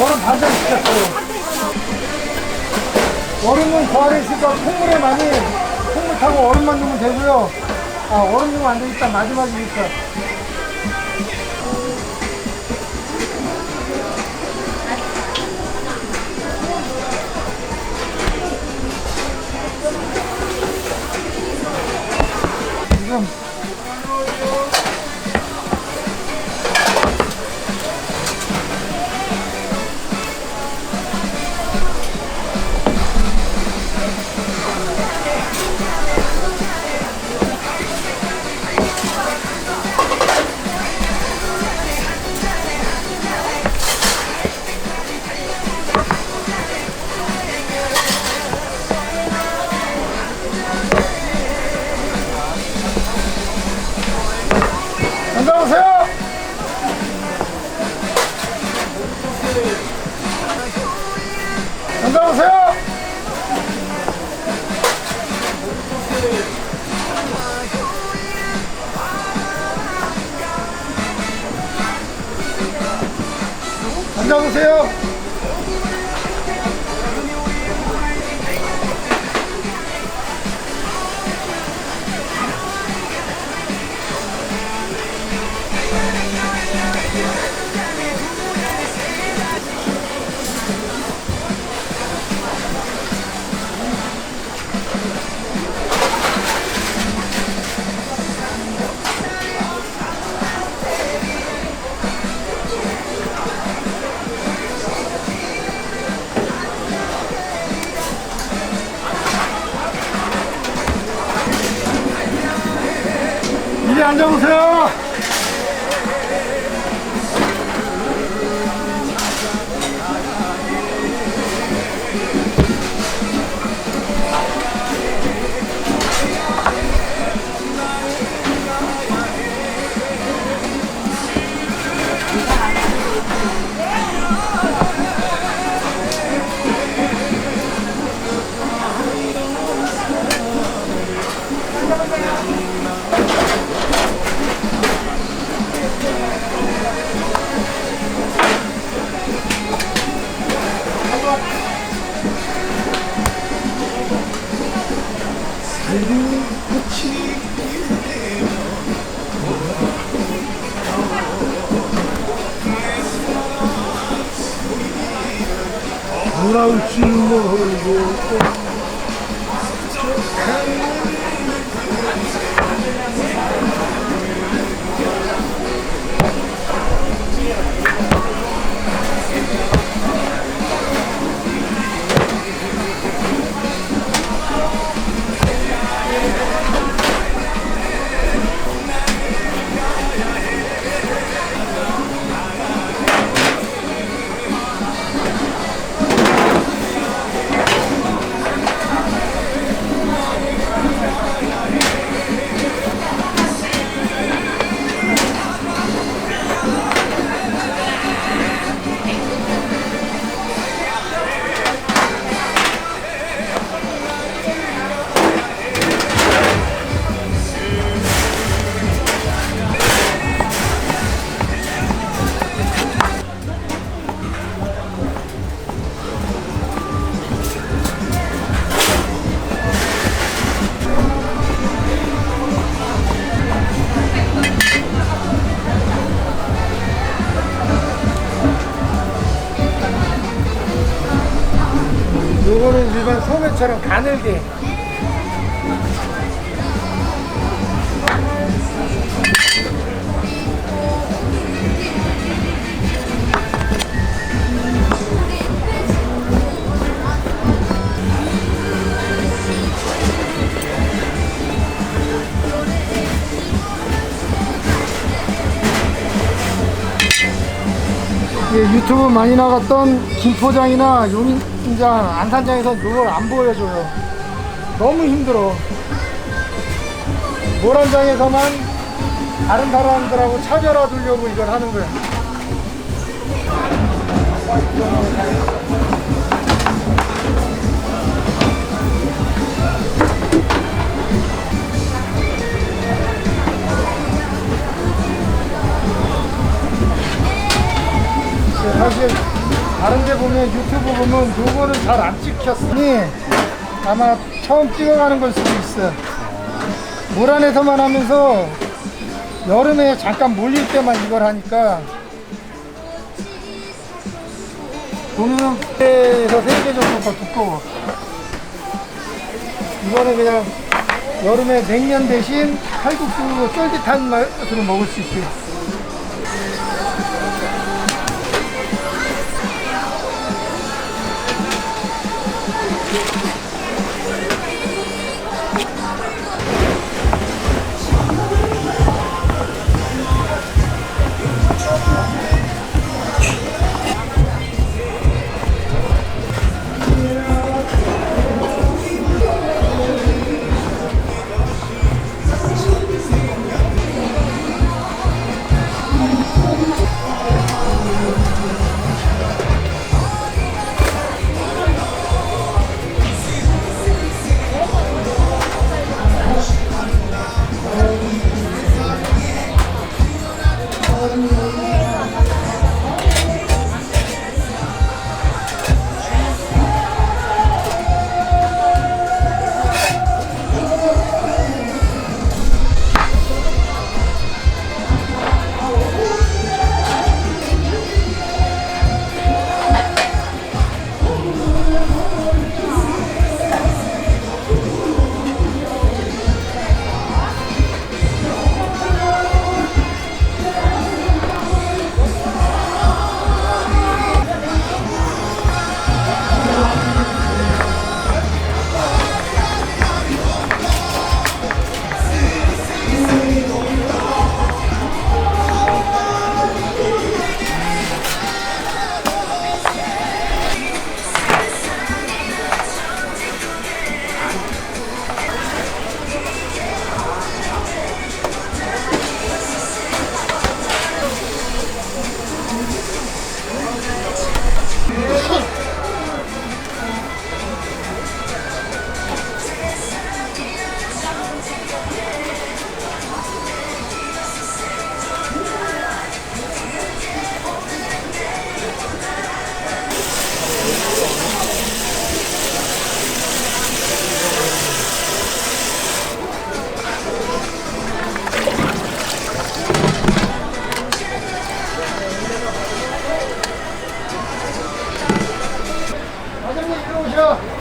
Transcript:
얼음 반잔 시켰어요. 얼음은 그 안에 있으니까 콩물에 많이 콩물 타고 얼음만 넣으면 되고요. 아, 얼음 넣으면 안 되니까 마지막이니까. 지 이리 앉아보세요. 돌아올지 모르고 요거는 일반 소매처럼 가늘게 유튜브 많이 나갔던 김포장이나 용인장, 안산장에서 이걸 안 보여줘요. 너무 힘들어. 모란장에서만 다른 사람들하고 차별화 두려고 이걸 하는 거야. 보면 요거는 잘안 찍혔으니 아마 처음 찍어가는 걸 수도 있어. 물 안에서만 하면서 여름에 잠깐 몰릴 때만 이걸 하니까 보면은 에서 3개 정도 더 두꺼워. 이거는 그냥 여름에 냉면 대신 칼국수 쫄깃한 맛으로 먹을 수 있게. 오셔.